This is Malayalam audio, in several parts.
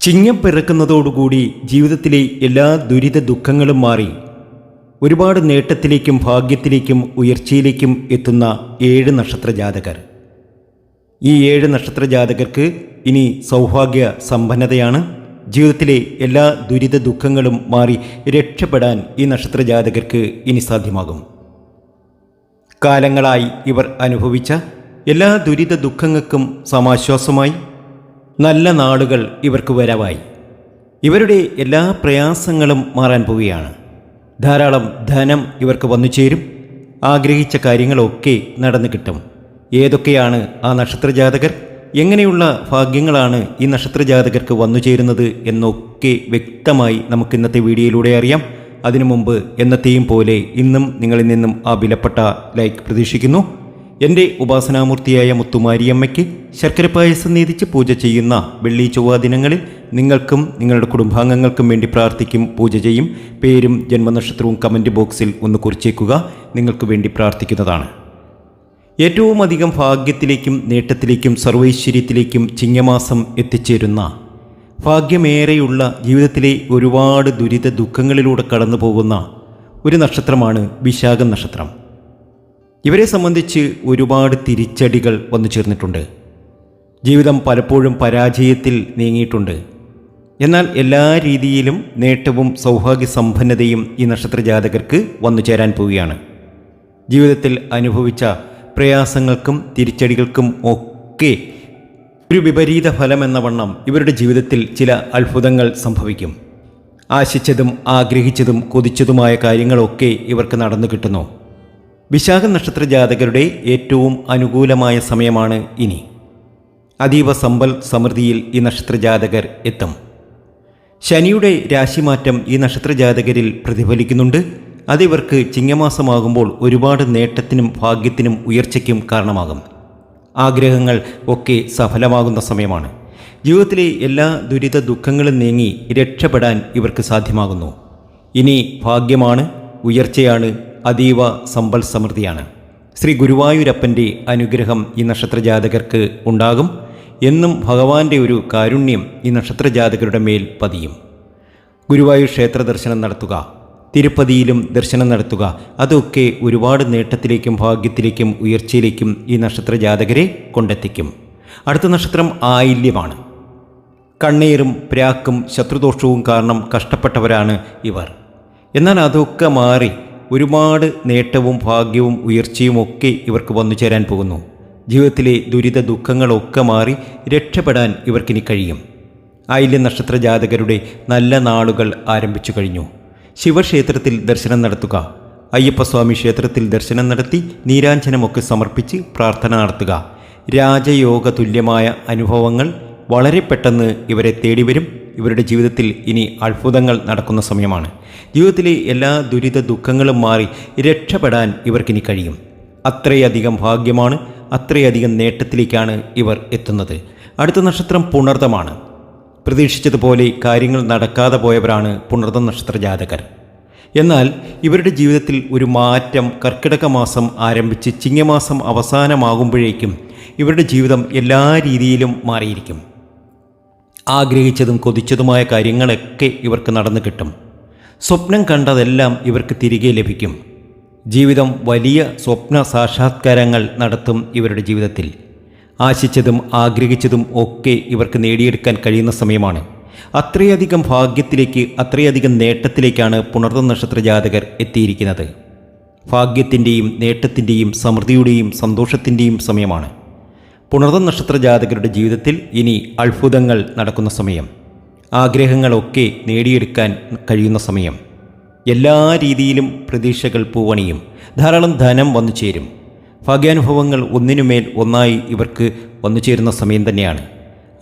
ചിങ്ങം പിറക്കുന്നതോടുകൂടി ജീവിതത്തിലെ എല്ലാ ദുരിത ദുഃഖങ്ങളും മാറി. ഒരുപാട് നേട്ടത്തിലേക്കും ഭാഗ്യത്തിലേക്കും ഉയർച്ചയിലേക്കും എത്തുന്ന ഏഴ് നക്ഷത്ര ജാതകർ ഈ ഏഴ് നക്ഷത്ര ജാതകർക്ക് ഇനി സൗഭാഗ്യ സമ്പന്നതയാണ്. ജീവിതത്തിലെ എല്ലാ ദുരിത ദുഃഖങ്ങളും മാറി രക്ഷപ്പെടാൻ ഈ നക്ഷത്ര ജാതകർക്ക് ഇനി സാധ്യമാകും. കാലങ്ങളായി ഇവർ അനുഭവിച്ച എല്ലാ ദുരിത ദുഃഖങ്ങൾക്കും സമാശ്വാസമായി നല്ല നാളുകൾ ഇവർക്ക് വരവായി. ഇവരുടെ എല്ലാ പ്രയാസങ്ങളും മാറാൻ പോവുകയാണ്. ധാരാളം ധനം ഇവർക്ക് വന്നു ചേരും. ആഗ്രഹിച്ച കാര്യങ്ങളൊക്കെ നടന്നു കിട്ടും. ഏതൊക്കെയാണ് ആ നക്ഷത്രജാതകർ? എങ്ങനെയുള്ള ഭാഗ്യങ്ങളാണ് ഈ നക്ഷത്രജാതകർക്ക് വന്നു ചേരുന്നത് എന്നൊക്കെ വ്യക്തമായി നമുക്ക് ഇന്നത്തെ വീഡിയോയിലൂടെ അറിയാം. അതിനു മുമ്പ് എന്നത്തെയും പോലെ ഇന്നും നിങ്ങളിൽ നിന്നും ആ വിലപ്പെട്ട ലൈക്ക് പ്രതീക്ഷിക്കുന്നു. എന്റെ ഉപാസനാമൂർത്തിയായ മുത്തുമാരിയമ്മയ്ക്ക് ശർക്കര പായസം നീതിച്ച് പൂജ ചെയ്യുന്ന വെള്ളി ചൊവ്വ ദിനങ്ങളിൽ നിങ്ങൾക്കും നിങ്ങളുടെ കുടുംബാംഗങ്ങൾക്കും വേണ്ടി പ്രാർത്ഥിക്കും പൂജ ചെയ്യും. പേരും ജന്മനക്ഷത്രവും കമന്റ് ബോക്സിൽ ഒന്ന് കുറിച്ചേക്കുക. നിങ്ങൾക്ക് വേണ്ടി പ്രാർത്ഥിക്കുന്നതാണ്. ഏറ്റവും അധികം ഭാഗ്യത്തിലേക്കും നേട്ടത്തിലേക്കും സർവൈശ്വര്യത്തിലേക്കും ചിങ്ങമാസം എത്തിച്ചേരുന്ന ഭാഗ്യമേറെയുള്ള ജീവിതത്തിലെ ഒരുപാട് ദുരിത ദുഃഖങ്ങളിലൂടെ കടന്നു പോകുന്ന ഒരു നക്ഷത്രമാണ് വിശാഖം നക്ഷത്രം. ഇവരെ സംബന്ധിച്ച് ഒരുപാട് തിരിച്ചടികൾ വന്നു ചേർന്നിട്ടുണ്ട്. ജീവിതം പലപ്പോഴും പരാജയത്തിൽ നീങ്ങിയിട്ടുണ്ട്. എന്നാൽ എല്ലാ രീതിയിലും നേട്ടവും സൗഭാഗ്യ സമ്പന്നതയും ഈ നക്ഷത്ര ജാതകർക്ക് വന്നു ചേരാൻ പോവുകയാണ്. ജീവിതത്തിൽ അനുഭവിച്ച പ്രയാസങ്ങൾക്കും തിരിച്ചടികൾക്കും ഒക്കെ ഒരു വിപരീത ഫലം എന്ന വണ്ണം ഇവരുടെ ജീവിതത്തിൽ ചില അത്ഭുതങ്ങൾ സംഭവിക്കും. ആശിച്ചതും ആഗ്രഹിച്ചതും കൊതിച്ചതുമായ കാര്യങ്ങളൊക്കെ ഇവർക്ക് നടന്നു കിട്ടുന്നു. വിശാഖ നക്ഷത്ര ജാതകരുടെ ഏറ്റവും അനുകൂലമായ സമയമാണ് ഇനി. അതീവ സമ്പൽ സമൃദ്ധിയിൽ ഈ നക്ഷത്ര ജാതകർ എത്തും. ശനിയുടെ രാശിമാറ്റം ഈ നക്ഷത്ര ജാതകരിൽ പ്രതിഫലിക്കുന്നുണ്ട് അതിവർക്ക് ചിങ്ങമാസമാകുമ്പോൾ ഒരുപാട് നേട്ടത്തിനും ഭാഗ്യത്തിനും ഉയർച്ചയ്ക്കും കാരണമാകും. ആഗ്രഹങ്ങൾ ഒക്കെ സഫലമാകുന്ന സമയമാണ്. ജീവിതത്തിലെ എല്ലാ ദുരിത ദുഃഖങ്ങളും നീങ്ങി രക്ഷപ്പെടാൻ ഇവർക്ക് സാധ്യമാകുന്നു. ഇനി ഭാഗ്യമാണ് ഉയർച്ചയാണ് അതീവ സമ്പൽ സമൃദ്ധിയാണ്. ശ്രീ ഗുരുവായൂരപ്പന്റെ അനുഗ്രഹം ഈ നക്ഷത്രജാതകർക്ക് ഉണ്ടാകും എന്നും ഭഗവാന്റെ ഒരു കാരുണ്യം ഈ നക്ഷത്രജാതകരുടെ മേൽ പതിയും. ഗുരുവായൂർ ക്ഷേത്ര ദർശനം നടത്തുക തിരുപ്പതിയിലും ദർശനം നടത്തുക അതൊക്കെ ഒരുപാട് നേട്ടത്തിലേക്കും ഭാഗ്യത്തിലേക്കും ഉയർച്ചയിലേക്കും ഈ നക്ഷത്രജാതകരെ കൊണ്ടെത്തിക്കും. അടുത്ത നക്ഷത്രം ആയില്യമാണ്. കണ്ണീരും പ്രാക്കും ശത്രുദോഷവും കാരണം കഷ്ടപ്പെട്ടവരാണ് ഇവർ. എന്നാൽ അതൊക്കെ മാറി ഒരുപാട് നേട്ടവും ഭാഗ്യവും ഉയർച്ചയും ഒക്കെ ഇവർക്ക് വന്നു ചേരാൻ പോകുന്നു. ജീവിതത്തിലെ ദുരിത ദുഃഖങ്ങളൊക്കെ മാറി രക്ഷപ്പെടാൻ ഇവർക്കിനി കഴിയും. ആയില്യ നക്ഷത്ര ജാതകരുടെ നല്ല നാളുകൾ ആരംഭിച്ചു കഴിഞ്ഞു. ശിവക്ഷേത്രത്തിൽ ദർശനം നടത്തുക. അയ്യപ്പസ്വാമി ക്ഷേത്രത്തിൽ ദർശനം നടത്തി നീരാഞ്ജനമൊക്കെ സമർപ്പിച്ച് പ്രാർത്ഥന നടത്തുക. രാജയോഗ തുല്യമായ അനുഭവങ്ങൾ വളരെ പെട്ടെന്ന് ഇവരെ തേടി വരും ഇവരുടെ ജീവിതത്തിൽ ഇനി അത്ഭുതങ്ങൾ നടക്കുന്ന സമയമാണ്. ജീവിതത്തിലെ എല്ലാ ദുരിത ദുഃഖങ്ങളും മാറി രക്ഷപ്പെടാൻ ഇവർക്കിനി കഴിയും. അത്രയധികം ഭാഗ്യമാണ് അത്രയധികം നേട്ടത്തിലേക്കാണ് ഇവർ എത്തുന്നത്. അടുത്ത നക്ഷത്രം പുണർതമാണ്. പ്രതീക്ഷിച്ചതുപോലെ കാര്യങ്ങൾ നടക്കാതെ പോയവരാണ് പുണർതം നക്ഷത്ര ജാതകർ. എന്നാൽ ഇവരുടെ ജീവിതത്തിൽ ഒരു മാറ്റം കർക്കിടക മാസം ആരംഭിച്ച് ചിങ്ങമാസം അവസാനമാകുമ്പോഴേക്കും ഇവരുടെ ജീവിതം എല്ലാ രീതിയിലും മാറിയിരിക്കും. ആഗ്രഹിച്ചതും കൊതിച്ചതുമായ കാര്യങ്ങളൊക്കെ ഇവർക്ക് നടന്നു കിട്ടും. സ്വപ്നം കണ്ടതെല്ലാം ഇവർക്ക് തിരികെ ലഭിക്കും. ജീവിതം വലിയ സ്വപ്ന സാക്ഷാത്കാരങ്ങൾ നടത്തും ഇവരുടെ ജീവിതത്തിൽ. ആശിച്ചതും ആഗ്രഹിച്ചതും ഒക്കെ ഇവർക്ക് നേടിയെടുക്കാൻ കഴിയുന്ന സമയമാണ്. അത്രയധികം ഭാഗ്യത്തിലേക്ക് അത്രയധികം നേട്ടത്തിലേക്കാണ് പുണർന്ന നക്ഷത്ര ജാതകർ എത്തിയിരിക്കുന്നത്. ഭാഗ്യത്തിന്റെയും നേട്ടത്തിന്റെയും സമൃദ്ധിയുടെയും സന്തോഷത്തിന്റെയും സമയമാണ്. പുണർന്ന നക്ഷത്ര ജാതകരുടെ ജീവിതത്തിൽ ഇനി അത്ഭുതങ്ങൾ നടക്കുന്ന സമയം. ആഗ്രഹങ്ങളൊക്കെ നേടിയെടുക്കാൻ കഴിയുന്ന സമയം. എല്ലാ രീതിയിലും പ്രതീക്ഷകൾ പൂവണിയും. ധാരാളം ധനം വന്നു ചേരും. ഭാഗ്യാനുഭവങ്ങൾ ഒന്നിനുമേൽ ഒന്നായി ഇവർക്ക് വന്നു ചേരുന്ന സമയം തന്നെയാണ്.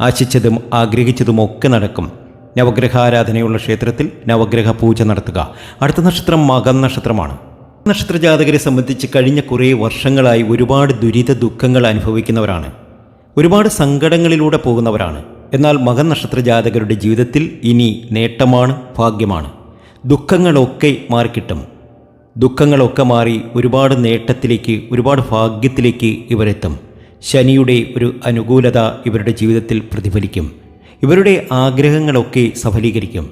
ആശിച്ചതും ആഗ്രഹിച്ചതും ഒക്കെ നടക്കും. നവഗ്രഹാരാധനയുള്ള ക്ഷേത്രത്തിൽ നവഗ്രഹ പൂജ നടത്തുക. അടുത്ത നക്ഷത്രം മകം നക്ഷത്രമാണ്. നക്ഷത്ര ജാതകരെ സംബന്ധിച്ച് കഴിഞ്ഞ കുറേ വർഷങ്ങളായി ഒരുപാട് ദുരിത ദുഃഖങ്ങൾ അനുഭവിക്കുന്നവരാണ്. ഒരുപാട് സങ്കടങ്ങളിലൂടെ പോകുന്നവരാണ്. എന്നാൽ മകൻ നക്ഷത്ര ജാതകരുടെ ജീവിതത്തിൽ ഇനി നേട്ടമാണ് ഭാഗ്യമാണ്. ദുഃഖങ്ങളൊക്കെ മാറിക്കിട്ടും. ദുഃഖങ്ങളൊക്കെ മാറി ഒരുപാട് നേട്ടത്തിലേക്ക് ഒരുപാട് ഭാഗ്യത്തിലേക്ക് ഇവരെത്തും. ശനിയുടെ ഒരു അനുകൂലത ഇവരുടെ ജീവിതത്തിൽ പ്രതിഫലിക്കും. ഇവരുടെ ആഗ്രഹങ്ങളൊക്കെ സഫലീകരിക്കും.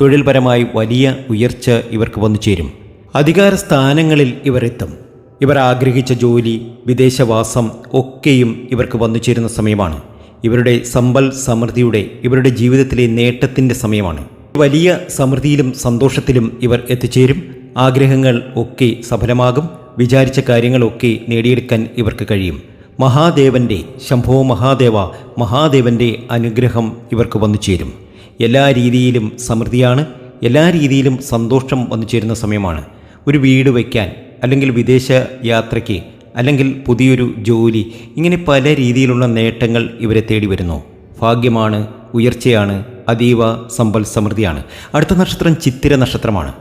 തൊഴിൽപരമായി വലിയ ഉയർച്ച ഇവർക്ക് വന്നു ചേരും അധികാര സ്ഥാനങ്ങളിൽ ഇവർ എത്തും ഇവർ ആഗ്രഹിച്ച ജോലി വിദേശവാസം ഒക്കെയും ഇവർക്ക് വന്നു ചേരുന്ന സമയമാണ്. ഇവരുടെ സമ്പൽ സമൃദ്ധിയുടെ ഇവരുടെ ജീവിതത്തിലെ നേട്ടത്തിന്റെ സമയമാണ്. വലിയ സമൃദ്ധിയിലും സന്തോഷത്തിലും ഇവർ എത്തിച്ചേരും. ആഗ്രഹങ്ങൾ ഒക്കെ സഫലമാകും. വിചാരിച്ച കാര്യങ്ങളൊക്കെ നേടിയെടുക്കാൻ ഇവർക്ക് കഴിയും. മഹാദേവന്റെ ശംഭോ മഹാദേവ മഹാദേവന്റെ അനുഗ്രഹം ഇവർക്ക് വന്നു ചേരും എല്ലാ രീതിയിലും സമൃദ്ധിയാണ് എല്ലാ രീതിയിലും സന്തോഷം വന്നു ചേരുന്ന സമയമാണ്. ഒരു വീട് വയ്ക്കാൻ അല്ലെങ്കിൽ വിദേശ യാത്രയ്ക്ക് അല്ലെങ്കിൽ പുതിയൊരു ജോലി ഇങ്ങനെ പല രീതിയിലുള്ള നേട്ടങ്ങൾ ഇവരെ തേടി വരുന്നു. ഭാഗ്യമാണ് ഉയർച്ചയാണ് അതീവ സമ്പൽ സമൃദ്ധിയാണ്. അടുത്ത നക്ഷത്രം ചിത്തിര നക്ഷത്രമാണ്.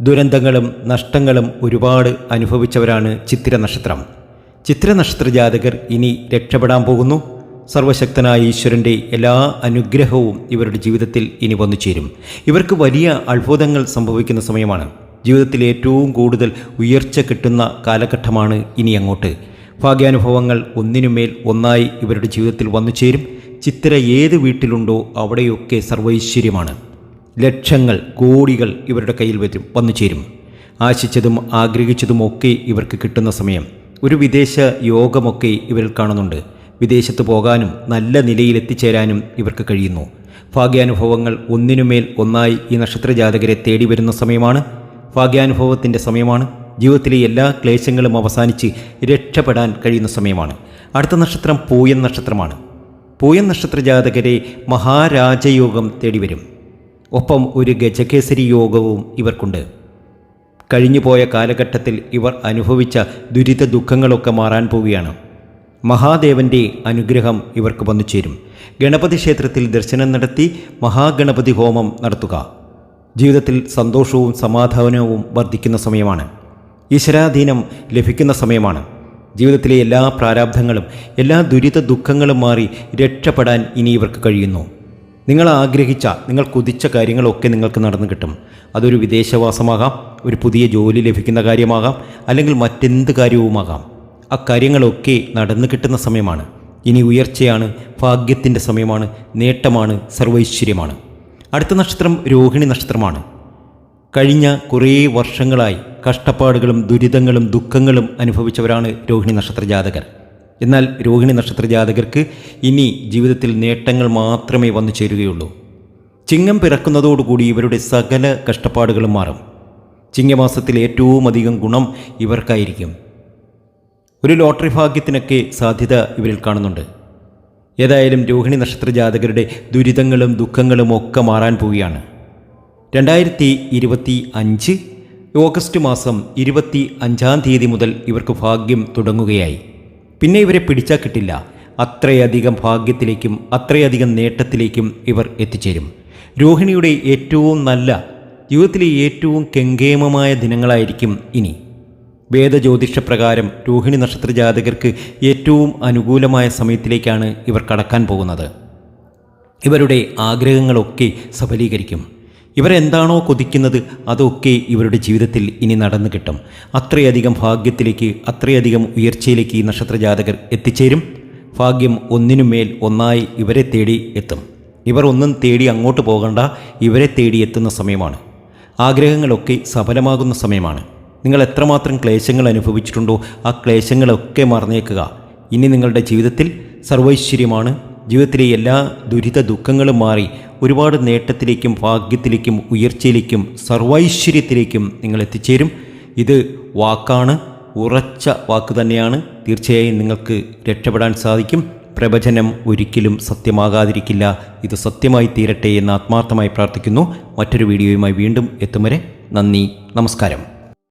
ദുരന്തങ്ങളും നഷ്ടങ്ങളും ഒരുപാട് അനുഭവിച്ചവരാണ് ചിത്തിര നക്ഷത്രം. ചിത്തിര നക്ഷത്ര ജാതകർ ഇനി രക്ഷപ്പെടാൻ പോകുന്നു. സർവശക്തനായ ഈശ്വരന്റെ എല്ലാ അനുഗ്രഹവും ഇവരുടെ ജീവിതത്തിൽ ഇനി വന്നു ചേരും ഇവർക്ക് വലിയ അത്ഭുതങ്ങൾ സംഭവിക്കുന്ന സമയമാണ്. ജീവിതത്തിൽ ഏറ്റവും കൂടുതൽ ഉയർച്ച കിട്ടുന്ന കാലഘട്ടമാണ് ഇനി അങ്ങോട്ട്. ഭാഗ്യാനുഭവങ്ങൾ ഒന്നിനുമേൽ ഒന്നായി ഇവരുടെ ജീവിതത്തിൽ വന്നു ചേരും. ചിത്തിര ഏത് വീട്ടിലുണ്ടോ അവിടെയൊക്കെ സർവൈശ്വര്യമാണ്. ലക്ഷങ്ങൾ കോടികൾ ഇവരുടെ കയ്യിൽ വരും വന്നു ചേരും. ആശിച്ചതും ആഗ്രഹിച്ചതുമൊക്കെ ഇവർക്ക് കിട്ടുന്ന സമയം. ഒരു വിദേശ യോഗമൊക്കെ ഇവരിൽ കാണുന്നുണ്ട്. വിദേശത്ത് പോകാനും നല്ല നിലയിൽ എത്തിച്ചേരാനും ഇവർക്ക് കഴിയുന്നു. ഭാഗ്യാനുഭവങ്ങൾ ഒന്നിനുമേൽ ഒന്നായി ഈ നക്ഷത്ര ജാതകരെ തേടി വരുന്ന സമയമാണ്. ഭാഗ്യാനുഭവത്തിന്റെ സമയമാണ്. ജീവിതത്തിലെ എല്ലാ ക്ലേശങ്ങളും അവസാനിച്ച് രക്ഷപ്പെടാൻ കഴിയുന്ന സമയമാണ്. അടുത്ത നക്ഷത്രം പൂയൻ നക്ഷത്രമാണ്. പൂയൻ നക്ഷത്ര ജാതകരെ മഹാരാജയോഗം തേടി വരും ഒപ്പം ഒരു ഗജകേസരി യോഗവും ഇവർക്കുണ്ട്. കഴിഞ്ഞുപോയ കാലഘട്ടത്തിൽ ഇവർ അനുഭവിച്ച ദുരിത ദുഃഖങ്ങളൊക്കെ മാറാൻ പോവുകയാണ്. മഹാദേവന്റെ അനുഗ്രഹം ഇവർക്ക് വന്നു ചേരും ഗണപതി ക്ഷേത്രത്തിൽ ദർശനം നടത്തി മഹാഗണപതി ഹോമം നടത്തുക. ജീവിതത്തിൽ സന്തോഷവും സമാധാനവും വർദ്ധിക്കുന്ന സമയമാണ്. ഈശ്വരാധീനം ലഭിക്കുന്ന സമയമാണ്. ജീവിതത്തിലെ എല്ലാ പ്രാരാബ്ധങ്ങളും എല്ലാ ദുരിത ദുഃഖങ്ങളും മാറി രക്ഷപ്പെടാൻ ഇനി ഇവർക്ക് കഴിയുന്നു. നിങ്ങൾ ആഗ്രഹിച്ച നിങ്ങൾ കുതിച്ച കാര്യങ്ങളൊക്കെ നിങ്ങൾക്ക് നടന്നു കിട്ടും. അതൊരു വിദേശവാസമാകാം ഒരു പുതിയ ജോലി ലഭിക്കുന്ന കാര്യമാകാം അല്ലെങ്കിൽ മറ്റെന്ത് കാര്യവുമാകാം. ആ കാര്യങ്ങളൊക്കെ നടന്നു കിട്ടുന്ന സമയമാണ്. ഇനി ഉയർച്ചയാണ് ഭാഗ്യത്തിന്റെ സമയമാണ് നേട്ടമാണ് സർവൈശ്വര്യമാണ്. അടുത്ത നക്ഷത്രം രോഹിണി നക്ഷത്രമാണ്. കഴിഞ്ഞ കുറേ വർഷങ്ങളായി കഷ്ടപ്പാടുകളും ദുരിതങ്ങളും ദുഃഖങ്ങളും അനുഭവിച്ചവരാണ് രോഹിണി നക്ഷത്ര ജാതകർ. എന്നാൽ രോഹിണി നക്ഷത്ര ജാതകർക്ക് ഇനി ജീവിതത്തിൽ നേട്ടങ്ങൾ മാത്രമേ വന്നു ചേരുകയുള്ളൂ. ചിങ്ങം പിറക്കുന്നതോടുകൂടി ഇവരുടെ സകല കഷ്ടപ്പാടുകളും മാറും. ചിങ്ങമാസത്തിൽ ഏറ്റവും അധികം ഗുണം ഇവർക്കായിരിക്കും. ഒരു ലോട്ടറി ഭാഗ്യത്തിനൊക്കെ സാധ്യത ഇവരിൽ കാണുന്നുണ്ട്. ഏതായാലും രോഹിണി നക്ഷത്ര ജാതകരുടെ ദുരിതങ്ങളും ദുഃഖങ്ങളും ഒക്കെ മാറാൻ പോവുകയാണ്. രണ്ടായിരത്തി ഇരുപത്തി അഞ്ച് ഓഗസ്റ്റ് മാസം ഇരുപത്തി അഞ്ചാം തീയതി മുതൽ ഇവർക്ക് ഭാഗ്യം തുടങ്ങുകയായി. പിന്നെ ഇവരെ പിടിച്ചാൽ കിട്ടില്ല. അത്രയധികം ഭാഗ്യത്തിലേക്കും അത്രയധികം നേട്ടത്തിലേക്കും ഇവർ എത്തിച്ചേരും. രോഹിണിയുടെ ഏറ്റവും നല്ല ജീവിതത്തിലെ ഏറ്റവും കെങ്കേമമായ ദിനങ്ങളായിരിക്കും ഇനി. വേദജ്യോതിഷപ്രകാരം രോഹിണി നക്ഷത്ര ജാതകർക്ക് ഏറ്റവും അനുകൂലമായ സമയത്തിലേക്കാണ് ഇവർ കടക്കാൻ പോകുന്നത്. ഇവരുടെ ആഗ്രഹങ്ങളൊക്കെ സഫലീകരിക്കും. ഇവരെന്താണോ കൊതിക്കുന്നത് അതൊക്കെ ഇവരുടെ ജീവിതത്തിൽ ഇനി നടന്നു കിട്ടും. അത്രയധികം ഭാഗ്യത്തിലേക്ക് അത്രയധികം ഉയർച്ചയിലേക്ക് ഈ നക്ഷത്ര ജാതകർ എത്തിച്ചേരും. ഭാഗ്യം ഒന്നിനുമേൽ ഒന്നായി ഇവരെ തേടി എത്തും. ഇവർ ഒന്നും തേടി അങ്ങോട്ട് പോകണ്ട ഇവരെ തേടി എത്തുന്ന സമയമാണ്. ആഗ്രഹങ്ങളൊക്കെ സഫലമാകുന്ന സമയമാണ്. നിങ്ങൾ എത്രമാത്രം ക്ലേശങ്ങൾ അനുഭവിച്ചിട്ടുണ്ടോ ആ ക്ലേശങ്ങളൊക്കെ മറന്നേക്കുക. ഇനി നിങ്ങളുടെ ജീവിതത്തിൽ സർവൈശ്വര്യമാണ്. ജീവിതത്തിലെ എല്ലാ ദുരിത ദുഃഖങ്ങളും മാറി ഒരുപാട് നേട്ടത്തിലേക്കും ഭാഗ്യത്തിലേക്കും ഉയർച്ചയിലേക്കും സർവൈശ്വര്യത്തിലേക്കും നിങ്ങൾ എത്തിച്ചേരും. ഇത് വാക്കാണ് ഉറച്ച വാക്ക് തന്നെയാണ്. തീർച്ചയായും നിങ്ങൾക്ക് രക്ഷപ്പെടാൻ സാധിക്കും. പ്രവചനം ഒരിക്കലും സത്യമാകാതിരിക്കില്ല. ഇത് സത്യമായി തീരട്ടെ എന്ന് ആത്മാർത്ഥമായി പ്രാർത്ഥിക്കുന്നു. മറ്റൊരു വീഡിയോയുമായി വീണ്ടും എത്തും വരെ നന്ദി നമസ്കാരം.